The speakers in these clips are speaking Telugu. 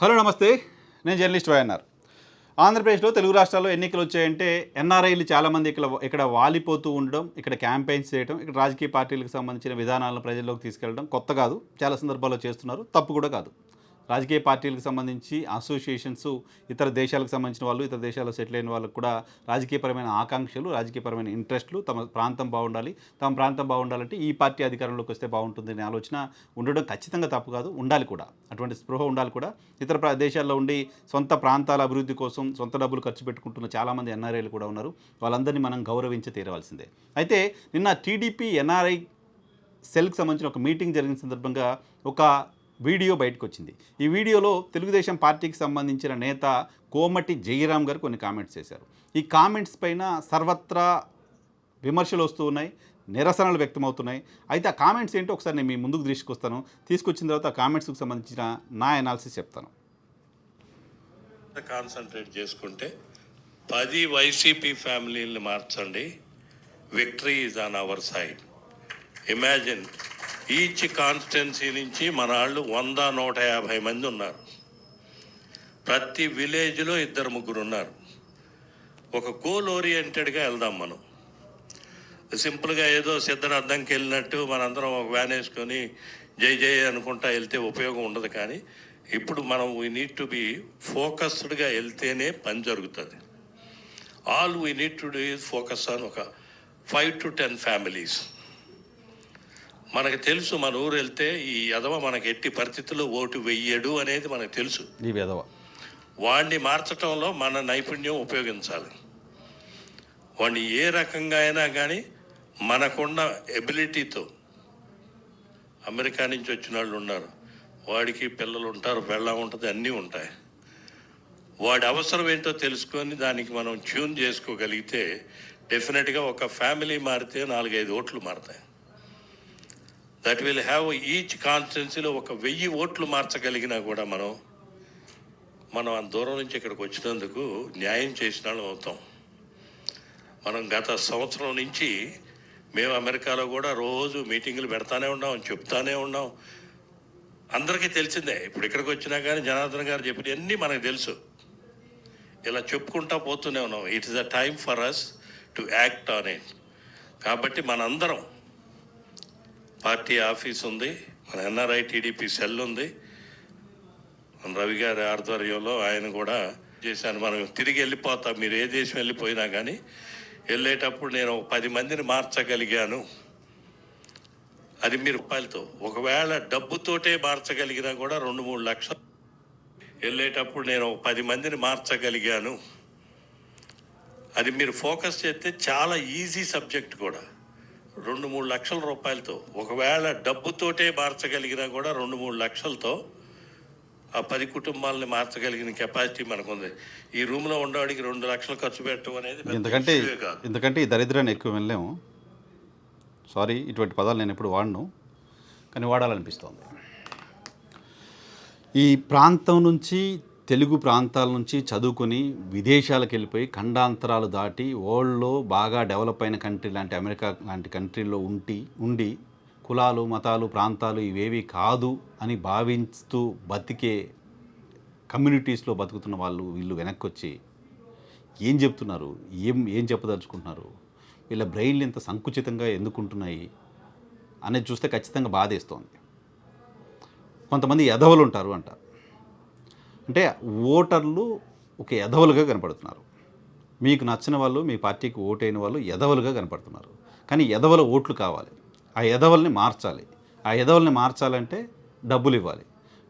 హలో నమస్తే. నేను జర్నలిస్ట్ వైఎన్ఆర్. ఆంధ్రప్రదేశ్లో తెలుగు రాష్ట్రాల్లో ఎన్నికలు వచ్చాయంటే ఎన్ఆర్ఐలు చాలామంది ఇక్కడ ఇక్కడ వాలిపోతూ ఉండడం ఇక్కడ క్యాంపెయిన్స్ చేయడం ఇక్కడ రాజకీయ పార్టీలకు సంబంధించిన విధానాలను ప్రజల్లోకి తీసుకెళ్ళడం కొత్త కాదు. చాలా సందర్భాల్లో చేస్తున్నారు. తప్పు కూడా కాదు. రాజకీయ పార్టీలకు సంబంధించి అసోసియేషన్స్ ఇతర దేశాలకు సంబంధించిన వాళ్ళు ఇతర దేశాల్లో సెటిల్ అయిన వాళ్ళకు కూడా రాజకీయపరమైన ఆకాంక్షలు రాజకీయపరమైన ఇంట్రెస్ట్లు తమ ప్రాంతం బాగుండాలి. తమ ప్రాంతం బాగుండాలంటే ఈ పార్టీ అధికారంలోకి వస్తే బాగుంటుంది అనే ఆలోచన ఉండడం ఖచ్చితంగా తప్పు కాదు. ఉండాలి కూడా. అటువంటి స్పృహ ఉండాలి కూడా. ఇతర దేశాల్లో ఉండి సొంత ప్రాంతాల అభివృద్ధి కోసం సొంత డబ్బులు ఖర్చు పెట్టుకుంటున్న చాలామంది ఎన్ఆర్ఐలు కూడా ఉన్నారు. వాళ్ళందరినీ మనం గౌరవించి తీరవలసిందే. అయితే నిన్న టీడీపీ ఎన్ఆర్ఐ సెల్కి సంబంధించిన ఒక మీటింగ్ జరిగిన సందర్భంగా ఒక వీడియో బయటకు వచ్చింది ఈ వీడియోలో తెలుగుదేశం పార్టీకి సంబంధించిన నేత కోమటి జయరాం గారు కొన్ని కామెంట్స్ చేశారు. ఈ కామెంట్స్ పైన సర్వత్రా విమర్శలు వస్తూ ఉన్నాయి నిరసనలు వ్యక్తమవుతున్నాయి. అయితే ఆ కామెంట్స్ ఏంటో ఒకసారి నేను మీ ముందుకు తీసుకొస్తాను తీసుకొచ్చిన తర్వాత ఆ కామెంట్స్కి సంబంధించిన నా అనాలిసిస్ చెప్తాను. కాన్సన్ట్రేట్ చేసుకుంటే పది వైసీపీ ఫ్యామిలీని మార్చండి. Victory is on our side imagine each constituency నుంచి మన వాళ్ళు వంద నూట యాభై మంది ఉన్నారు. ప్రతి విలేజ్లో ఇద్దరు ముగ్గురు ఉన్నారు. ఒక గోల్ ఓరియంటెడ్గా వెళ్దాం మనం. సింపుల్గా ఏదో సిద్ధరార్థంకి వెళ్ళినట్టు మనందరం ఒక వ్యాన్ వేసుకొని జై జై అనుకుంటా వెళ్తే ఉపయోగం ఉండదు కానీ ఇప్పుడు మనం వీ నీడ్ టు బి ఫోకస్డ్గా వెళ్తేనే పని జరుగుతుంది. All we need to do focus on ఒక ఫైవ్ టు టెన్ ఫ్యామిలీస్ మనకు తెలుసు మన ఊరు వెళ్తే ఈ యదవ మనకి ఎట్టి పరిస్థితుల్లో ఓటు వెయ్యడు అనేది మనకు తెలుసు. ఈ విధవ వాడిని మార్చటంలో మన నైపుణ్యం ఉపయోగించాలి. వాడిని ఏ రకంగా అయినా కానీ మనకున్న ఎబిలిటీతో అమెరికా నుంచి వచ్చిన వాళ్ళు ఉన్నారు. వాడికి పిల్లలు ఉంటారు పెళ్ళం ఉంటుంది అన్నీ ఉంటాయి. వాడి అవసరం ఏంటో తెలుసుకొని దానికి మనం ట్యూన్ చేసుకోగలిగితే డెఫినెట్గా ఒక ఫ్యామిలీ మారితే నాలుగైదు ఓట్లు మారుతాయి. దట్ విల్ హ్యావ్ ఈచ్ కాన్స్టిట్యున్సీలో ఒక వెయ్యి ఓట్లు మార్చగలిగినా కూడా మనం మనం అంత దూరం నుంచి ఇక్కడికి వచ్చినందుకు న్యాయం చేసిన వాళ్ళం అవుతాం. మనం గత సంవత్సరం నుంచి మేము అమెరికాలో కూడా రోజు మీటింగులు పెడతానే ఉన్నాం చెప్తానే ఉన్నాం. అందరికీ తెలిసిందే ఇప్పుడు ఇక్కడికి వచ్చినా కానీ జనార్దన్ గారు చెప్పినవన్నీ మనకు తెలుసు. ఇలా చెప్పుకుంటా పోతూనే ఉన్నాం. It is a time for us to act on it కాబట్టి మనందరం పార్టీ ఆఫీస్ ఉంది మన ఎన్ఆర్ఐ టీడీపీ సెల్ ఉంది. మన రవి గారి ఆధ్వర్యంలో ఆయన కూడా చేశాను మనం తిరిగి వెళ్ళిపోతాం మీరు ఏ దేశం వెళ్ళిపోయినా కానీ వెళ్ళేటప్పుడు నేను పది మందిని మార్చగలిగాను. అది మీరు రూపాయలతో. ఒకవేళ డబ్బుతోటే మార్చగలిగినా కూడా రెండు మూడు లక్షలు. వెళ్ళేటప్పుడు నేను పది మందిని మార్చగలిగాను. అది మీరు ఫోకస్ చేస్తే చాలా ఈజీ సబ్జెక్ట్ కూడా. రెండు మూడు లక్షల రూపాయలతో ఒకవేళ డబ్బుతోటే మార్చగలిగినా కూడా రెండు మూడు లక్షలతో ఆ పది కుటుంబాలని మార్చగలిగిన కెపాసిటీ మనకుంది. ఈ రూమ్లో ఉండేవాడికి రెండు లక్షలు ఖర్చు పెట్టడం అనేది ఎందుకంటే ఎందుకంటే ఈ దరిద్రాన్ని ఎక్కువ వెళ్ళలేము సారీ ఇటువంటి పదాలు నేను ఎప్పుడు వాడను కానీ వాడాలనిపిస్తోంది. ఈ ప్రాంతం నుంచి తెలుగు ప్రాంతాల నుంచి చదువుకొని విదేశాలకు వెళ్ళిపోయి ఖండాంతరాలు దాటి వరల్డ్లో బాగా డెవలప్ అయిన కంట్రీ లాంటి అమెరికా లాంటి కంట్రీలో ఉండి ఉండి కులాలు మతాలు ప్రాంతాలు ఇవేవి కాదు అని భావిస్తూ బతికే కమ్యూనిటీస్లో బతుకుతున్న వాళ్ళు వీళ్ళు వెనక్కి వచ్చి ఏం చెప్తున్నారు? ఏం ఏం చెప్పదలుచుకుంటున్నారు? వీళ్ళ బ్రెయిన్లు ఇంత సంకుచితంగా ఎందుకుంటున్నాయి అనేది చూస్తే ఖచ్చితంగా బాధేస్తోంది. కొంతమంది ఎదవలు ఉంటారు అంట. అంటే ఓటర్లు ఒక ఎదవలుగా కనపడుతున్నారు. మీకు నచ్చిన వాళ్ళు మీ పార్టీకి ఓటైన వాళ్ళు ఎదవలుగా కనపడుతున్నారు. కానీ ఎదవల ఓట్లు కావాలి. ఆ ఎదవల్ని మార్చాలి. ఆ ఎదవల్ని మార్చాలంటే డబ్బులు ఇవ్వాలి.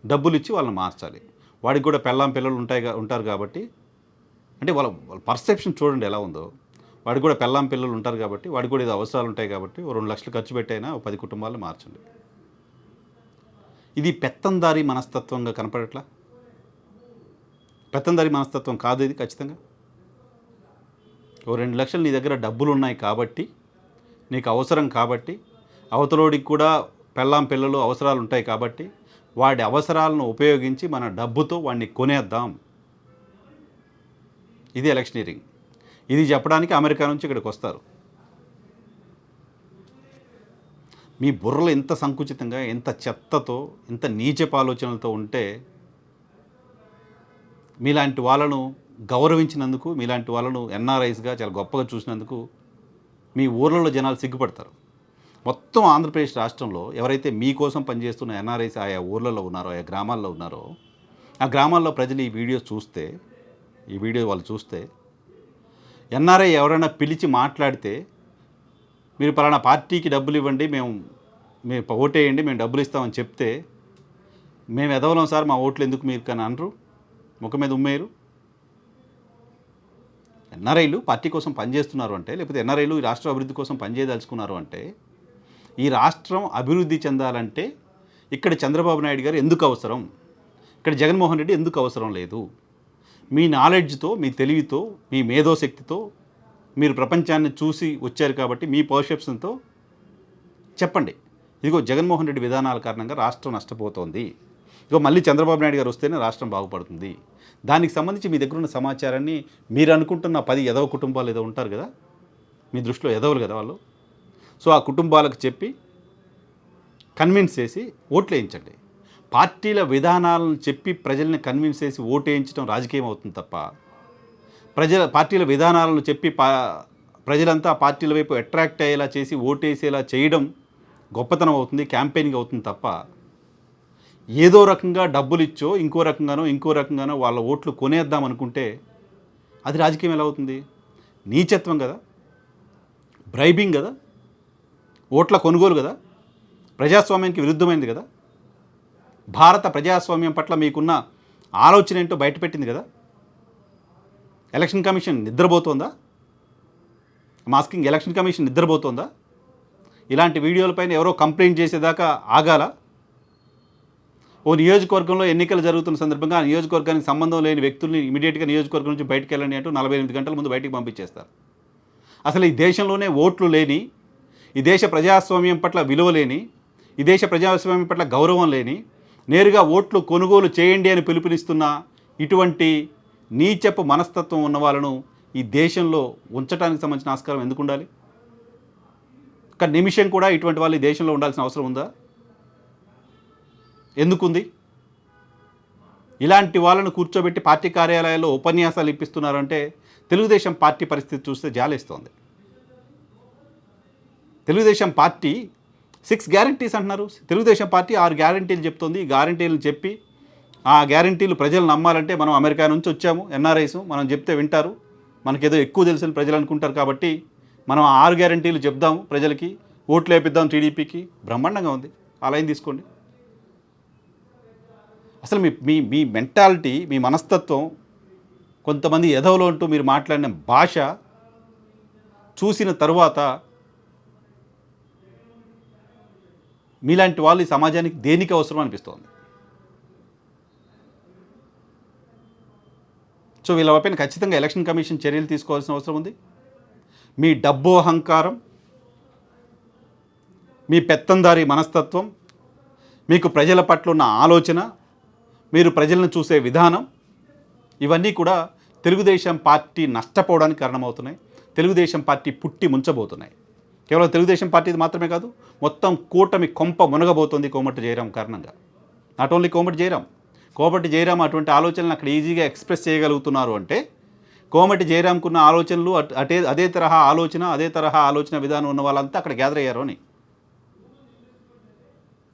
డబ్బులు ఇచ్చి వాళ్ళని మార్చాలి. వాడికి కూడా పెళ్ళాం పిల్లలు ఉంటాయి ఉంటారు కాబట్టి అంటే వాళ్ళ వాళ్ళ పర్సెప్షన్ చూడండి ఎలా ఉందో. వాడికి కూడా పెళ్ళాం పిల్లలు ఉంటారు కాబట్టి వాడికి కూడా ఏదో అవసరాలు ఉంటాయి కాబట్టి రెండు లక్షలు ఖర్చు పెట్టైనా పది కుటుంబాలను మార్చండి. ఇది పెత్తందారి మనస్తత్వంగా కనపడట్లా? పెత్తందారి మనస్తత్వం కాదు ఇది ఖచ్చితంగా. ఓ రెండు లక్షలు నీ దగ్గర డబ్బులు ఉన్నాయి కాబట్టి నీకు అవసరం కాబట్టి అవతలోడికి కూడా పెళ్ళాం పిల్లలు అవసరాలు ఉంటాయి కాబట్టి వాడి అవసరాలను ఉపయోగించి మన డబ్బుతో వాడిని కొనేద్దాం. ఇది ఎలక్షనీరింగ్ ఇది చెప్పడానికి అమెరికా నుంచి ఇక్కడికి వస్తారు. మీ బుర్రలు ఎంత సంకుచితంగా ఎంత చెత్తతో ఎంత నీచపు ఆలోచనలతో ఉంటే మీలాంటి వాళ్ళను గౌరవించినందుకు మీలాంటి వాళ్ళను ఎన్ఆర్ఐస్గా చాలా గొప్పగా చూసినందుకు మీ ఊర్లలో జనాలు సిగ్గుపడతారు. మొత్తం ఆంధ్రప్రదేశ్ రాష్ట్రంలో ఎవరైతే మీకోసం పనిచేస్తున్న ఎన్ఆర్ఐస్ ఆయా ఊర్లలో ఉన్నారో ఆయా గ్రామాల్లో ఉన్నారో ఆ గ్రామాల్లో ప్రజలు ఈ వీడియో చూస్తే ఈ వీడియో వాళ్ళు చూస్తే ఎన్ఆర్ఐ ఎవరైనా పిలిచి మాట్లాడితే మీరు పలానా పార్టీకి డబ్బులు ఇవ్వండి మేము మేము ఓటేయండి మేము డబ్బులు ఇస్తామని చెప్తే మేము ఎదవలం సార్ మా ఓట్లు ఎందుకు మీరు కానీ అనరు. ముఖం మీద ఉమ్మేరు ఎన్ఆర్ఐలు పార్టీ కోసం పనిచేస్తున్నారు అంటే లేకపోతే ఎన్ఆర్ఐలు ఈ రాష్ట్ర అభివృద్ధి కోసం పనిచేయదలుచుకున్నారు అంటే ఈ రాష్ట్రం అభివృద్ధి చెందాలంటే ఇక్కడ చంద్రబాబు నాయుడు గారు ఎందుకు అవసరం? ఇక్కడ జగన్మోహన్ రెడ్డి ఎందుకు అవసరం లేదు? మీ నాలెడ్జ్తో మీ తెలివితో మీ మేధోశక్తితో మీరు ప్రపంచాన్ని చూసి వచ్చారు కాబట్టి మీ పర్సెప్షన్తో చెప్పండి. ఇదిగో జగన్మోహన్ రెడ్డి విధానాల కారణంగా రాష్ట్రం నష్టపోతోంది. ఇక మళ్ళీ చంద్రబాబు నాయుడు గారు వస్తేనే రాష్ట్రం బాగుపడుతుంది. దానికి సంబంధించి మీ దగ్గర ఉన్న సమాచారాన్ని మీరు అనుకుంటున్న పది ఎదవ కుటుంబాలు ఏదో ఉంటారు కదా? మీ దృష్టిలో ఎదవలు కదా వాళ్ళు? సో ఆ కుటుంబాలకు చెప్పి కన్విన్స్ చేసి ఓట్లు వేయించండి. పార్టీల విధానాలను చెప్పి ప్రజల్ని కన్విన్స్ చేసి ఓటు వేయించడం రాజకీయం అవుతుంది తప్ప ప్రజల పార్టీల విధానాలను చెప్పి పా ప్రజలంతా పార్టీల వైపు అట్రాక్ట్ అయ్యేలా చేసి ఓటేసేలా చేయడం గొప్పతనం అవుతుంది క్యాంపెయినింగ్ అవుతుంది తప్ప ఏదో రకంగా డబ్బులు ఇచ్చో ఇంకో రకంగానో ఇంకో రకంగానో వాళ్ళ ఓట్లు కొనేద్దాం అనుకుంటే అది రాజకీయం ఎలా అవుతుంది? నీచత్వం కదా? బ్రైబింగ్ కదా? ఓట్ల కొనుగోలు కదా? ప్రజాస్వామ్యానికి విరుద్ధమైంది కదా? భారత ప్రజాస్వామ్యం పట్ల మీకున్న ఆలోచన ఏంటో బయటపెట్టింది కదా? ఎలక్షన్ కమిషన్ నిద్రపోతోందా? మాస్కింగ్ ఎలక్షన్ కమిషన్ నిద్రపోతోందా? ఇలాంటి వీడియోలపైన ఎవరో కంప్లైంట్ చేసేదాకా ఆగాల? ఓ నియోజకవర్గంలో ఎన్నికలు జరుగుతున్న సందర్భంగా ఆ నియోజకవర్గానికి సంబంధం లేని వ్యక్తుల్ని ఇమీడియట్గా నియోజకవర్గం నుంచి బయటకు వెళ్ళండి అంటూ నలభై ఎనిమిది గంటల ముందు బయటికి పంపించేస్తారు. అసలు ఈ దేశంలోనే ఓట్లు లేని ఈ దేశ ప్రజాస్వామ్యం పట్ల విలువ లేని ఈ దేశ ప్రజాస్వామ్యం పట్ల గౌరవం లేని నేరుగా ఓట్లు కొనుగోలు చేయండి అని పిలుపునిస్తున్న ఇటువంటి నీచపు మనస్తత్వం ఉన్న వాళ్ళను ఈ దేశంలో ఉంచడానికి సంబంధించిన ఆస్కారం ఎందుకు ఉండాలి? ఒక నిమిషం కూడా ఇటువంటి వాళ్ళు ఈ దేశంలో ఉండాల్సిన అవసరం ఉందా? ఎందుకుంది? ఇలాంటి వాళ్ళను కూర్చోబెట్టి పార్టీ కార్యాలయాల్లో ఉపన్యాసాలు ఇప్పిస్తున్నారంటే తెలుగుదేశం పార్టీ పరిస్థితి చూస్తే జాలేస్తోంది. తెలుగుదేశం పార్టీ సిక్స్ గ్యారంటీస్ అంటున్నారు. తెలుగుదేశం పార్టీ ఆరు గ్యారంటీలు చెప్తుంది. ఈ గ్యారంటీలు చెప్పి ఆ గ్యారంటీలు ప్రజలు నమ్మాలంటే మనం అమెరికా నుంచి వచ్చాము. ఎన్ఆర్ఐస్ మనం చెప్తే వింటారు. మనకేదో ఎక్కువ తెలిసిన ప్రజలు అనుకుంటారు కాబట్టి మనం ఆరు గ్యారంటీలు చెప్దాము ప్రజలకి. ఓట్లు వేపిద్దాం టీడీపీకి. బ్రహ్మాండంగా ఉంది. ఆ లైన్ తీసుకోండి. అసలు మీ మీ మీ మెంటాలిటీ మీ మనస్తత్వం కొంతమంది ఎదవలో అంటూ మీరు మాట్లాడిన భాష చూసిన తరువాత మీలాంటి వాళ్ళు ఈ సమాజానికి దేనికి అవసరం అనిపిస్తోంది? సో వీళ్ళపైన ఖచ్చితంగా ఎలక్షన్ కమిషన్ చర్యలు తీసుకోవాల్సిన అవసరం ఉంది. మీ డబ్బు అహంకారం మీ పెత్తందారి మనస్తత్వం మీకు ప్రజల పట్ల ఉన్న ఆలోచన మీరు ప్రజలను చూసే విధానం ఇవన్నీ కూడా తెలుగుదేశం పార్టీ నష్టపోవడానికి కారణమవుతున్నాయి. తెలుగుదేశం పార్టీ పుట్టి ముంచబోతున్నాయి. కేవలం తెలుగుదేశం పార్టీది మాత్రమే కాదు మొత్తం కూటమి కొంప మునగబోతోంది కోమటి జయరాం కారణంగా. నాట్ ఓన్లీ కోమటి జయరాం కోమటి జయరాం అటువంటి ఆలోచనలు అక్కడ ఈజీగా ఎక్స్ప్రెస్ చేయగలుగుతున్నారు అంటే కోమటి జయరాంకున్న ఆలోచనలు అట్- అటే అదే తరహా ఆలోచన అదే తరహా ఆలోచన విధానం ఉన్న వాళ్ళంతా అక్కడ గ్యాదర్ అయ్యారు అని.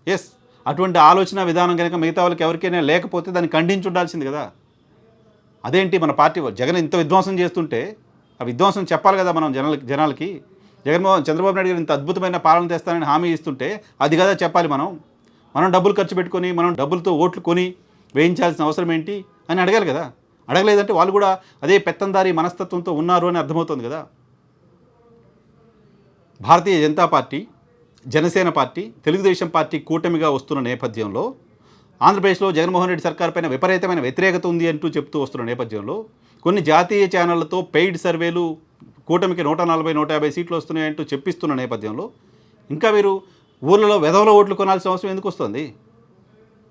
ఎస్ అటువంటి ఆలోచన విధానం కనుక మిగతా వాళ్ళకి ఎవరికైనా లేకపోతే దాన్ని ఖండించి ఉండాల్సింది కదా. అదేంటి మన పార్టీ జగన్ ఇంత విధ్వంసం చేస్తుంటే ఆ విధ్వంసం చెప్పాలి కదా మనం జనాలకి జనాలకి. జగన్మోహన్ చంద్రబాబు నాయుడు గారు ఇంత అద్భుతమైన పాలన తెస్తానని హామీ ఇస్తుంటే అది కదా చెప్పాలి మనం. మనం డబ్బులు ఖర్చు పెట్టుకొని మనం డబ్బులతో ఓట్లు కొని వేయించాల్సిన అవసరం ఏంటి అని అడగాలి కదా. అడగలేదంటే వాళ్ళు కూడా అదే పెత్తందారి మనస్తత్వంతో ఉన్నారు అని అర్థమవుతుంది కదా. Bharatiya Janata party Janasena party Telugu Desam party కూటమిగా వస్తున్న నేపథ్యంలో ఆంధ్రప్రదేశ్లో జగన్మోహన్ రెడ్డి సర్కార్ పైన విపరీతమైన వ్యతిరేకత ఉంది అంటూ చెప్తూ వస్తున్న నేపథ్యంలో కొన్ని జాతీయ ఛానళ్ళతో పెయిడ్ సర్వేలు కూటమికి నూట నలభై నూట యాభై సీట్లు వస్తున్నాయంటూ చెప్పిస్తున్న నేపథ్యంలో ఇంకా మీరు ఊళ్ళలో వెధవల ఓట్లు కొనాల్సిన అవసరం ఎందుకు వస్తుంది?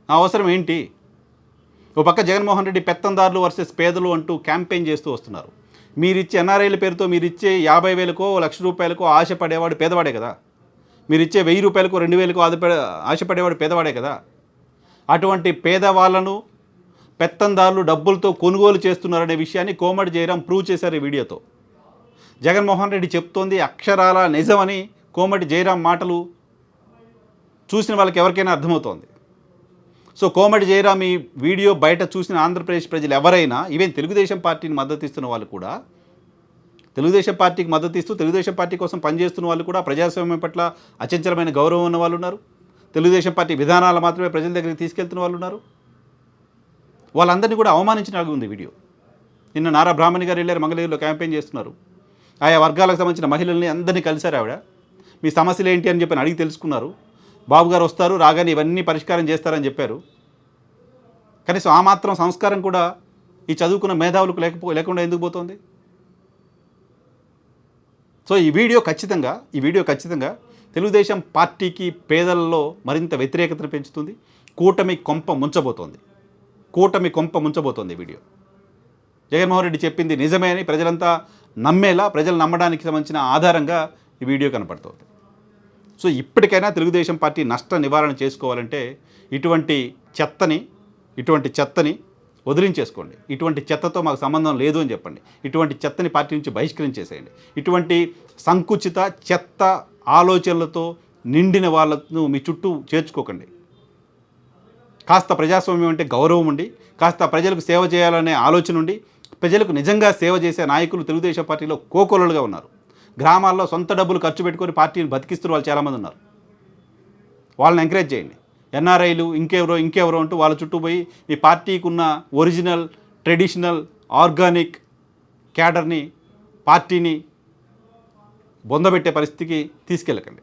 ఆ అవసరం ఏంటి? ఓ పక్క జగన్మోహన్ రెడ్డి పెత్తందారులు వర్సెస్ పేదలు అంటూ క్యాంపెయిన్ చేస్తూ వస్తున్నారు. మీరిచ్చే ఎన్ఆర్ఐల పేరుతో మీరిచ్చే యాభై వేలకో లక్ష రూపాయలకో ఆశపడేవాడు పేదవాడే కదా. మీరు ఇచ్చే వెయ్యి రూపాయలకు రెండు వేలకు ఆశపడే ఆశపడేవాడు పేదవాడే కదా. అటువంటి పేదవాళ్ళను పెత్తందారులు డబ్బులతో కొనుగోలు చేస్తున్నారనే విషయాన్ని కోమటి జయరాం ప్రూవ్ చేశారు ఈ వీడియోతో. జగన్మోహన్ రెడ్డి చెప్తోంది అక్షరాల నిజమని కోమటి జయరాం మాటలు చూసిన వాళ్ళకి ఎవరికైనా అర్థమవుతోంది. సో కోమటి జయరాం ఈ వీడియో బయట చూసిన ఆంధ్రప్రదేశ్ ప్రజలు ఎవరైనా ఈవెన్ తెలుగుదేశం పార్టీని మద్దతు ఇస్తున్న వాళ్ళు కూడా తెలుగుదేశం పార్టీకి మద్దతు ఇస్తూ తెలుగుదేశం పార్టీ కోసం పనిచేస్తున్న వాళ్ళు కూడా ప్రజాస్వామ్యం పట్ల అచంచలమైన గౌరవం ఉన్న వాళ్ళు ఉన్నారు. తెలుగుదేశం పార్టీ విధానాలు మాత్రమే ప్రజల దగ్గరికి తీసుకెళ్తున్న వాళ్ళు ఉన్నారు. వాళ్ళందరినీ కూడా అవమానించిన ఉంది వీడియో. నిన్న నారా బ్రాహ్మణి గారు వెళ్ళారు మంగళగిరిలో క్యాంపెయిన్ చేస్తున్నారు. ఆయా వర్గాలకు సంబంధించిన మహిళల్ని అందరినీ కలిశారు ఆవిడ. మీ సమస్యలు ఏంటి అని చెప్పి అడిగి తెలుసుకున్నారు. బాబు గారు వస్తారు రాగానే ఇవన్నీ పరిష్కారం చేస్తారని చెప్పారు. కనీసం ఆ మాత్రం సంస్కారం కూడా ఈ చదువుకున్న మేధావులకు లేకపో లేకుండా ఎందుకు పోతుంది? సో ఈ వీడియో ఖచ్చితంగా ఈ వీడియో ఖచ్చితంగా తెలుగుదేశం పార్టీకి పేదలలో మరింత వ్యతిరేకతను పెంచుతుంది. కూటమి కొంప ముంచబోతోంది. కూటమి కొంప ముంచబోతోంది వీడియో. జగన్మోహన్ రెడ్డి చెప్పింది నిజమే అని ప్రజలంతా నమ్మేలా ప్రజలు నమ్మడానికి సంబంధించిన ఆధారంగా ఈ వీడియో కనపడుతుంది. సో ఇప్పటికైనా తెలుగుదేశం పార్టీ నష్ట నివారణ చేసుకోవాలంటే ఇటువంటి చెత్తని ఇటువంటి చెత్తని వదిలించేసుకోండి. ఇటువంటి చెత్తతో మాకు సంబంధం లేదు అని చెప్పండి. ఇటువంటి చెత్తని పార్టీ నుంచి బహిష్కరించేసేయండి. ఇటువంటి సంకుచిత చెత్త ఆలోచనలతో నిండిన వాళ్ళను మీ చుట్టూ చేర్చుకోకండి. కాస్త ప్రజాస్వామ్యం అంటే గౌరవం ఉండి కాస్త ప్రజలకు సేవ చేయాలనే ఆలోచన ఉండి ప్రజలకు నిజంగా సేవ చేసే నాయకులు తెలుగుదేశం పార్టీలో కోకొలలుగా ఉన్నారు. గ్రామాల్లో సొంత డబ్బులు ఖర్చు పెట్టుకొని పార్టీని బతికిస్తున్న వాళ్ళు చాలామంది ఉన్నారు. వాళ్ళని ఎంకరేజ్ చేయండి. ఎన్ఆర్ఐలు ఇంకెవరో ఇంకెవరో అంటూ వాళ్ళ చుట్టూ పోయి మీ పార్టీకి ఉన్న ఒరిజినల్ ట్రెడిషనల్ ఆర్గానిక్ క్యాడర్ని పార్టీని బొందబెట్టే పరిస్థితికి తీసుకెళ్ళకండి.